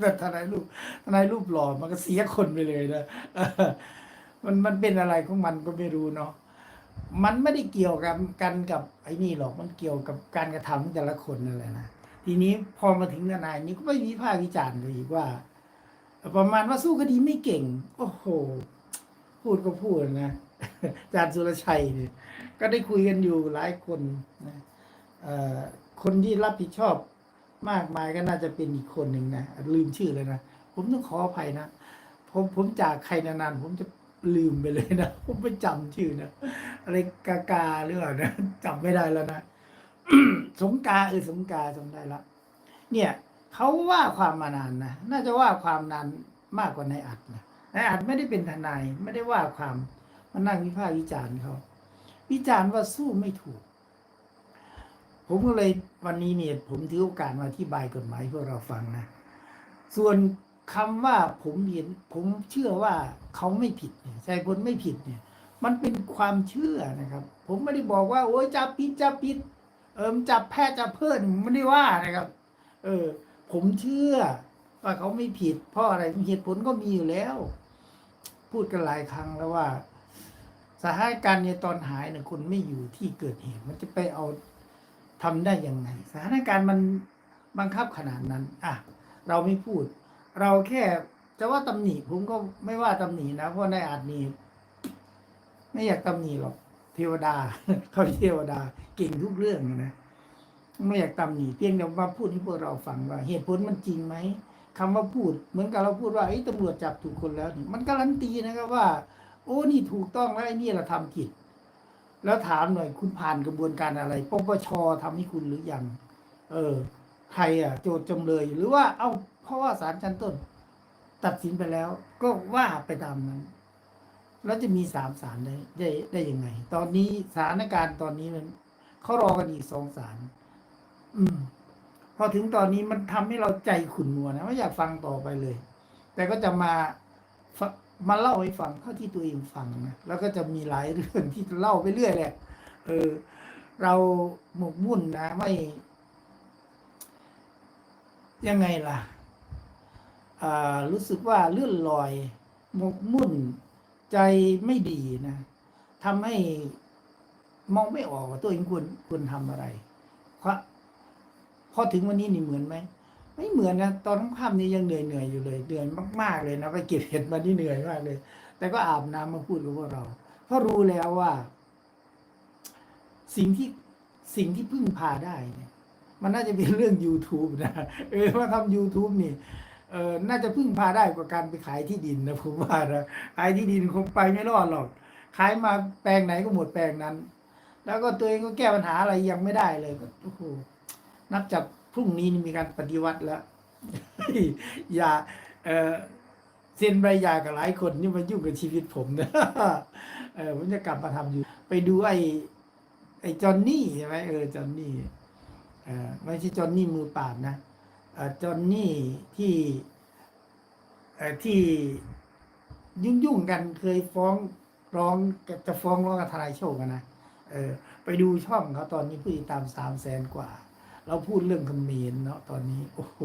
แต่ทนายรูปทนายรูปหล่อมันก็เสียคนไปเลยนะมันมันเป็นอะไรของมันก็ไม่รู้เนาะมันไม่ได้เกี่ยวกับกันกับไอ้นี่หรอกมันเกี่ยวกับการกระทำของแต่ละคนนั่นแหละนะทีนี้พอมาถึงทนายนี้ก็ไม่มีภาควิจารณ์เลยอีกว่า ประมาณว่าสู้คดีไม่เก่ง โอ้โห พูดก็พูดนะอาจารย์สุรชัยเนี่ยก็ได้คุยกันอยู่หลายคนนะคนที่รับผิดชอบ มากมายก็น่าจะเป็นอีกคนหนึ่งนะลืมชื่อเลยนะผมต้องขออภัยนะผมผมจากใครนานๆผมจะลืมไปเลยนะผมไม่จำชื่อนะอะไรกากาหรือเปล่านะจำไม่ได้แล้วนะสงกาเออสงกาจำได้ละเนี่ยเขาว่าความมานานนะน่าจะว่าความนานมากกว่านายอัดนะนายอัดไม่ได้เป็นทนาย ไม่ได้ว่าความมานั่งวิพากษ์วิจารณ์เขาวิจารณ์ว่าสู้ไม่ถูก ผมก็เลยวันนี้เนี่ยผมถือโอกาสมาอธิบายกฎหมายให้พวกเราฟังนะ ส่วนคำว่าผมเห็นผมเชื่อว่าเขาไม่ผิดเนี่ยชายพลไม่ผิดเนี่ย มันเป็นความเชื่อนะครับ ผมไม่ได้บอกว่า โอ้ยจับผิดจับผิด เออจับแพ้จับเพิ่อนไม่ได้ว่านะครับ เออ ผมเชื่อว่าเขาไม่ผิด เพราะอะไรเหตุผลก็มีอยู่แล้ว พูดกันหลายครั้งแล้วว่าสถานการณ์ในตอนหายเนี่ยคุณไม่อยู่ที่เกิดเหตุ มันจะไปเอา ทำได้ยังไง สถานการณ์มันบังคับขนาดนั้น อะ เราไม่พูด เราแค่จะว่าตำหนิผมก็ไม่ว่าตำหนินะเพราะในอาจนีไม่อยากตำหนิหรอก เทวดาเขาเทวดาเก่งทุกเรื่องนะไม่อยากตำหนิเพียงแต่มาพูดให้พวกเราฟังว่าเหตุผลมันจริงไหมคำว่าพูด เหมือนกับเราพูดว่าไอ้ตำรวจจับถูกคนแล้วนี่มันการันตีนะครับว่า โอ้นี่ถูกต้องแล้วไอ้นี่เราทำผิด แล้วถามหน่อยคุณผ่านกระบวนการอะไรปปชทำให้คุณหรือยัง เออ ใครอะ โจทย์จำเลยหรือว่า เอ้าเพราะว่าศาลชั้นต้น ตัดสินไปแล้ว ก็ว่าไปตามนั้น แล้วจะมีสามศาลได้ได้ได้ยังไง ตอนนี้สถานการณ์ตอนนี้มันเขารอกันอีกสองศาลอืม พอถึงตอนนี้มันทำให้เราใจขุ่นมัวนะไม่อยากฟังต่อไปเลย แต่ก็จะมา มาเล่าให้ฟังเท่าที่ตัวเองฟังนะแล้วก็จะมีหลายเรื่องที่เล่าไปเรื่อยแหละเออเราหมกมุ่นนะไม่ยังไงล่ะอ่ารู้สึกว่าเลื่อนลอยหมกมุ่นใจไม่ดีนะทำให้มองไม่ออกว่าตัวเองควรควรทำอะไรเพราะพอถึงวันนี้นี่เหมือนไหม ไม่เหมือนนะตอนค่ำนี่ยังเหนื่อยเหนื่อยๆอยู่เลยเหนื่อยมาก ๆ เลยนะไปเก็บเห็ดมานี่เหนื่อยมากเลย แต่ก็อาบน้ำมาพูดกับพวกเรา เพราะรู้แล้วว่า สิ่งที่สิ่งที่พึ่งพาได้เนี่ย มันน่าจะเป็นเรื่อง YouTube นะเออว่าทำ YouTube นี่เออน่าจะพึ่งพาได้กว่าการไปขายที่ดินนะผมว่านะขายที่ดินคงไปไม่รอดหรอก ขายมาแปลงไหนก็หมดแปลงนั้น แล้วก็ตัวเองก็แก้ปัญหาอะไรยังไม่ได้เลยโอ้โหนับจาก พรุ่งนี้นี่มีการปฏิวัติแล้วอย่าเออเซ็นใบหย่ากับหลายคนนี่มายุ่งกับชีวิตผมนะเออผมจะกลับมาทำอยู่ ไปดูไอ้ไอ้จอนนี่ใช่ไหมเออจอนนี่เออไม่ใช่จอนนี่มือปราบนะเออจอนนี่ที่เออที่ยุ่งยุ่งๆกันเคยฟ้องร้องจะฟ้องร้องกับทนายโชคกันนะเออ ไปดูช่องเขาตอนนี้ผู้ติดตามสามแสนกว่า เราพูดเรื่องคอมเขมนเนาะตอนนี้ โอ้โห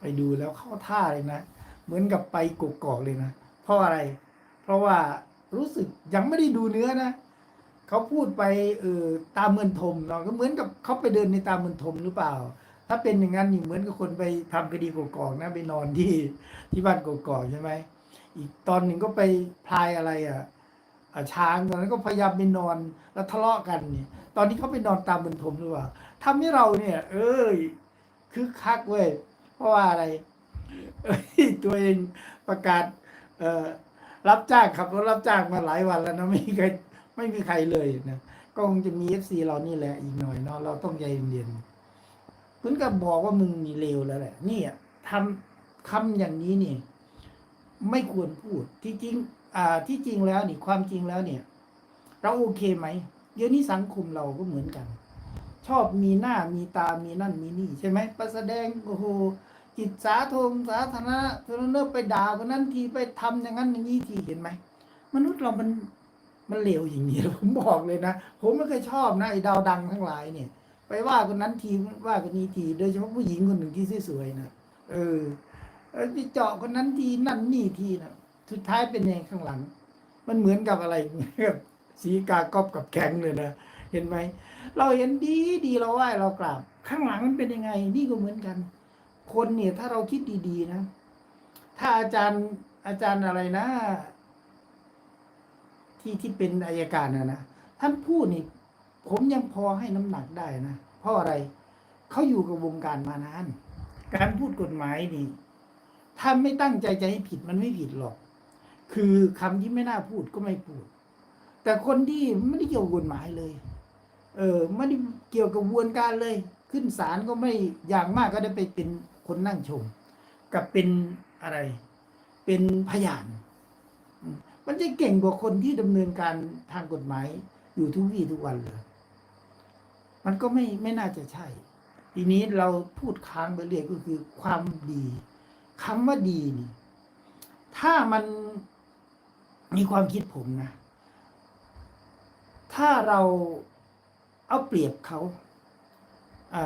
ไปดูแล้วเข้าท่าเลยนะ เหมือนกับไปกกอกเลยนะ เพราะอะไร เพราะว่ารู้สึกยังไม่ได้ดูเนื้อนะเขาพูดไปเออตามเมือนทมเนาะก็เหมือนกับเขาไปเดินในตามเมือนทมหรือเปล่า ถ้าเป็นอย่างนั้นนี่เหมือนกับคนไปทำคดีกกอกนะไปนอนที่ที่บ้านกกอกใช่ไหมอีกตอนหนึ่งก็ไปพลายอะไรอะอะช้างตอนนั้นก็พยายามไปนอนแล้วทะเลาะกันเนี่ย ตอนนี้เขาไปนอนตามเมือนทมหรือเปล่า ทำให้เราเนี่ย เอ้ยคึกคักเว้ยเพราะว่าอะไร เอ้ยตัวเองประกาศ เออรับจ้างขับรถรับจ้างมาหลายวันแล้วนะไม่มีใครไม่มีใครเลยนะก็คงจะมีเอฟซีเรานี่แหละอีกหน่อยเนาะเราต้องใจเย็นๆคุณก็บอกว่ามึงมีเลวแล้วแหละ นี่ทำคำอย่างนี้นี่ ไม่ควรพูดที่จริง อ่า ที่จริงแล้วนี่ ความจริงแล้วเนี่ย เราโอเคไหมเดี๋ยวนี้สังคมเราก็เหมือนกัน ชอบมีหน้ามีตามีนั่นมีนี่ใช่ไหมไปแสดงโอ้โหจิตสาธงสาธารณะเทรนเนอร์ไปด่าคนนั้นทีไปทำอย่างนั้นอย่างนี้ทีเห็นไหมมนุษย์เรามันมันเลวอย่างนี้ผมบอกเลยนะผมไม่เคยชอบนะไอ้ดาวดังทั้งหลายเนี่ย ไปว่าคนนั้นทีว่าคนนี้ทีโดยเฉพาะผู้หญิงคนหนึ่งที่สวยๆนะเออเออที่เจาะคนนั้นทีนั่นนี่ทีนะสุดท้ายเป็นยังไงข้างหลัง มันเหมือนกับอะไรเหมือนกับสีกากอบกับแข็งเลยนะ เห็นไหมเราเห็นดีดีเราไหว้เรากราบ ข้างหลังมันเป็นยังไง นี่ก็เหมือนกัน คนเนี่ยถ้าเราคิดดีๆนะ ถ้าอาจารย์อาจารย์อะไรนะ ที่ที่เป็นอายการนะนะท่านพูดนี่ ผมยังพอให้น้ำหนักได้นะเพราะอะไรเขาอยู่กับวงการมานาน การพูดกฎหมายนี่ถ้าไม่ตั้งใจจะให้ผิดมันไม่ผิดหรอก คือคำที่ไม่น่าพูดก็ไม่พูด แต่คนที่ไม่ได้เกี่ยวกับกฎหมายเลย เออไม่ได้เกี่ยวกับวนการเลย ขึ้นศาลก็ไม่อย่างมากก็ได้ไปเป็นคนนั่งชม กับเป็นอะไร เป็นพยานมมันจะเก่งกว่าคนที่ดำเนินการทางกฎหมายอยู่ทุกวี่ทุกวันเลย มันก็ไม่ไม่น่าจะใช่ ทีนี้เราพูดค้างไปเรื่อยก็คือความดีคำว่าดีนี่ ถ้ามันมีความคิดผมนะ ถ้าเรา เอาเปรียบเขาอ่า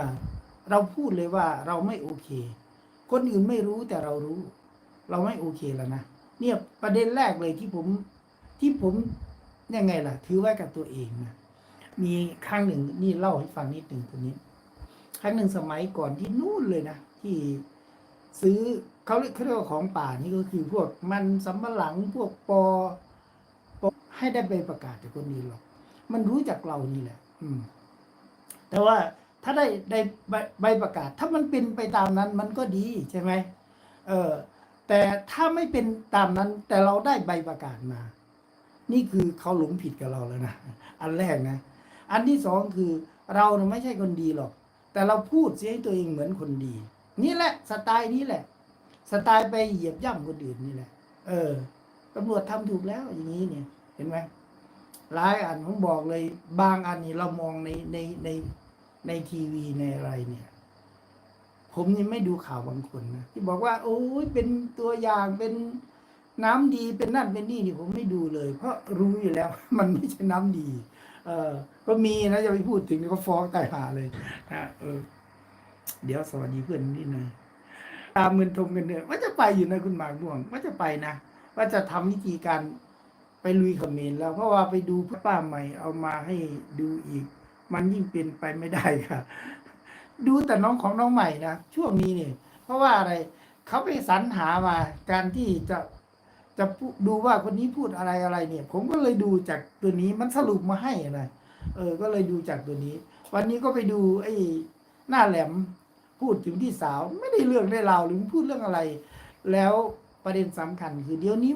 เราพูดเลยว่าเราไม่โอเค คนอื่นไม่รู้แต่เรารู้ เราไม่โอเคแล้วนะเนี่ยประเด็นแรกเลยที่ผมที่ผมยังไงล่ะ ถือไว้กับตัวเองนะมีครั้งหนึ่งนี่เล่าให้ฟังนิดหนึ่งตัวนี้ ครั้งหนึ่งสมัยก่อนที่นู่นเลยนะที่ซื้อเขาเรียกเขาเรียกว่าของป่านี่ก็คือพวกมันสำปะหลังพวกปอปอให้ได้ใบประกาศจากคนนี้หรอก มันรู้จักเรานี่แหละ แต่ว่าถ้าได้ได้ใบประกาศ ถ้ามันเป็นไปตามนั้น มันก็ดีใช่ไหมเออแต่ถ้าไม่เป็นตามนั้น แต่เราได้ใบประกาศมา นี่คือเขาหลงผิดกับเราแล้วนะอันแรกนะ อันที่สองคือเราไม่ใช่คนดีหรอก แต่เราพูดเสียให้ตัวเองเหมือนคนดี นี่แหละ สไตล์นี้แหละ สไตล์ไปเหยียบย่ำคนอื่นนี่แหละ เออตำรวจทำถูกแล้วอย่างนี้เนี่ย เห็นไหม หลายอันผมบอกเลย บางอันนี่เรามองในในในในทีวีในอะไรเนี่ย ผมนี่ไม่ดูข่าวบางคนนะที่บอกว่า โอ้ยเป็นตัวอย่างเป็นน้ำดีเป็นนั่นเป็นนี่นี่ผมไม่ดูเลย เพราะรู้อยู่แล้ว มันไม่ใช่น้ำดี เออก็มีนะจะไปพูดถึงก็ฟ้องตายหาเลยนะเออ เดี๋ยวสวัสดีเพื่อนนิดหน่อยตามเงินทมกันเนี่ยว่าจะไปอยู่นะคุณหมากม่วง ว่าจะไปนะว่าจะทำวิธีการ ไปลุยเขมรแล้ว เพราะว่าไปดูป้าใหม่เอามาให้ดูอีก มันยิ่งเป็นไปไม่ได้ค่ะ ดูแต่น้องของน้องใหม่นะช่วงนี้เนี่ยเพราะว่าอะไรเขาไปสรรหามา การที่จะจะดูว่าคนนี้พูดอะไรอะไรเนี่ย ผมก็เลยดูจากตัวนี้มันสรุปมาให้นะเออ ก็เลยดูจากตัวนี้ วันนี้ก็ไปดู ไอ้หน้าแหลมพูดถึงที่สาว ไม่ได้เรื่องได้ราวหรือพูดเรื่องอะไร แล้วประเด็นสำคัญคือเดี๋ยวนี้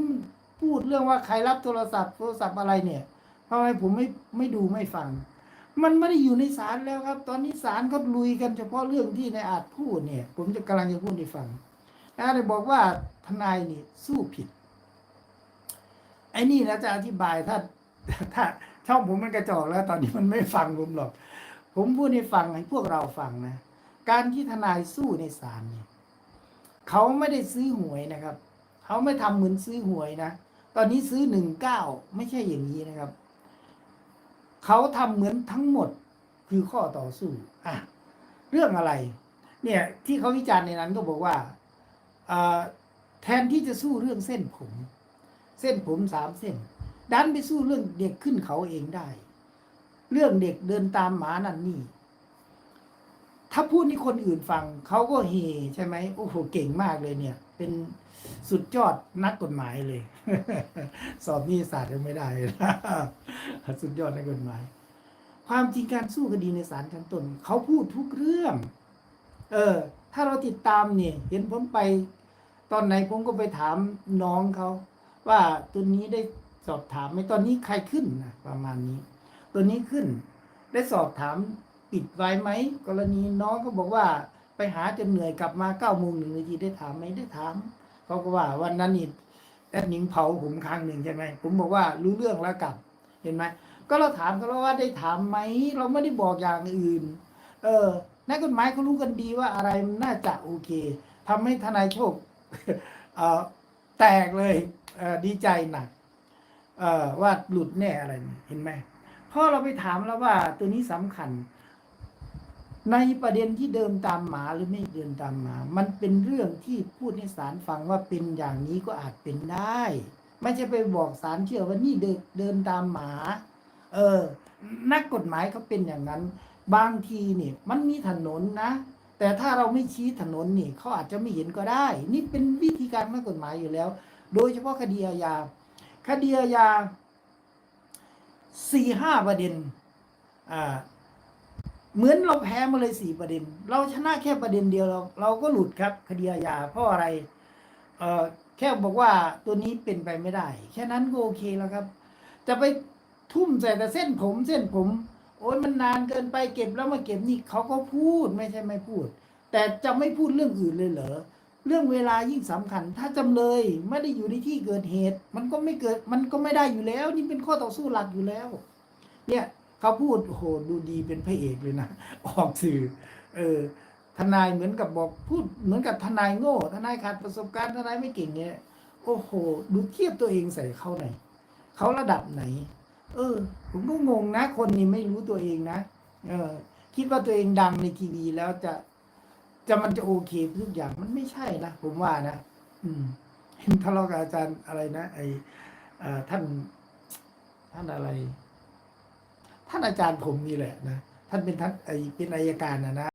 พูดเรื่องว่าใครรับโทรศัพท์โทรศัพท์อะไรเนี่ยทำไมผมไม่ไม่ดูไม่ฟัง มันไม่ได้อยู่ในศาลแล้วครับ ตอนนี้ศาลเขาลุยกันเฉพาะเรื่องที่ในายอาจพูดเนี่ย ผมจะกำลังจะพูดให้ฟังอาจบอกว่าทนายนี่สู้ผิดไอ้นี่นะจะอธิบายถ้าถ้าช่องผมมันกระจอกแล้วตอนนี้มันไม่ฟังผมหรอก ผมพูดให้ฟังให้พวกเราฟังนะการที่ทนายสู้ในศาลเนี่ยเขาไม่ได้ซื้อหวยนะครับ เขาไม่ทำเหมือนซื้อหวยนะ ตอนนี้ซื้อหนึ่งเก้าไม่ใช่อย่างนี้นะครับ เขาทำเหมือนทั้งหมดคือข้อต่อสู้อะเรื่องอะไร เนี่ยที่เขาวิจารณ์ในนั้นก็บอกว่าอ่าแทนที่จะสู้เรื่องเส้นผม เส้นผมสามเส้น ดันไปสู้เรื่องเด็กขึ้นเขาเองได้ เรื่องเด็กเดินตามหมานั่นนี่ ถ้าพูดนี่คนอื่นฟังเขาก็เฮใช่ไหมโอ้โหเก่งมากเลยเนี่ย เป็นสุดยอดนักกฎหมายเลย สอบนิติศาสตร์ยังไม่ได้สุดยอดนักกฎหมาย ความจริงการสู้คดีในศาลชั้นต้นเขาพูดทุกเรื่อง เออ ถ้าเราติดตามเนี่ย เห็นผมไป ตอนไหนผมก็ไปถามน้องเขาว่าตัวนี้ได้สอบถามไหมตอนนี้ใครขึ้นนะประมาณนี้ ตัวนี้ขึ้น ได้สอบถาม ปิดไว้ไหมกรณีน้องก็บอกว่าไปหาจนเหนื่อยกลับมาเก้าโมงหนึ่งนาทีได้ถามไหมได้ถามเขาก็ว่าวันนั้นนี่แอดหนิงเผาผมครั้งหนึ่งใช่ไหมผมบอกว่ารู้เรื่องแล้วกลับเห็นไหมก็เราถามเขาแล้วว่าได้ถามไหมเราไม่ได้บอกอย่างอื่น เออนักกฎหมายเขารู้กันดีว่าอะไรมันน่าจะโอเคทำให้ทนายโชคเออแตกเลยเออดีใจหนักเออว่าหลุดแน่อะไรเนี่ยเห็นไหมพอเราไปถามแล้วว่าตัวนี้สำคัญ ในประเด็นที่เดินตามหมาหรือไม่เดินตามหมา มันเป็นเรื่องที่พูดให้ศาลฟังว่าเป็นอย่างนี้ก็อาจเป็นได้ ไม่ใช่ไปบอกศาลเชื่อว่านี่เดินเดินตามหมา เออ นักกฎหมายเขาเป็นอย่างนั้น บางทีเนี่ยมันมีถนนนะ แต่ถ้าเราไม่ชี้ถนนนี่เขาอาจจะไม่เห็นก็ได้ นี่เป็นวิธีการนักกฎหมายอยู่แล้ว โดยเฉพาะคดีอาญาคดีอาญาสี่ห้าประเด็นอ่า เหมือนเราแพ้มาเลยสี่ประเด็น เราชนะแค่ประเด็นเดียวเราเราก็หลุดครับคดีอาญาเพราะอะไรเอ่อแค่บอกว่าตัวนี้เป็นไปไม่ได้ แค่นั้นก็โอเคแล้วครับ จะไปทุ่มใส่แต่เส้นผมเส้นผม โอ้ยมันนานเกินไปเก็บแล้วมาเก็บนี่เขาก็พูดไม่ใช่ไม่พูด แต่จะไม่พูดเรื่องอื่นเลยเหรอเรื่องเวลายิ่งสำคัญ ถ้าจำเลยไม่ได้อยู่ในที่เกิดเหตุ มันก็ไม่เกิดมันก็ไม่ได้อยู่แล้ว นี่เป็นข้อต่อสู้หลักอยู่แล้ว เนี่ย เขาพูดโอ้โหดูดีเป็นพระเอกเลยนะ ออกสื่อ เออ ทนายเหมือนกับบอกพูดเหมือนกับทนายโง่ ทนายขาดประสบการณ์ทนายไม่เก่งเนี่ยโอ้โห ดูเทียบตัวเองใส่เขาไหนอยเขาระดับไหน เออ ผมก็งงนะ คนนี้ไม่รู้ตัวเองนะเออ คิดว่าตัวเองดังในทีวีแล้วจะ จะมันจะโอเคทุกอย่างมันไม่ใช่นะผมว่านะอืมเห็นทะเลาะกับอาจารย์อะไรนะไอออท่านท่านอะไร ท่านอาจารย์ผมนี่แหละนะท่านเป็นท่านเป็นอายการนะนะ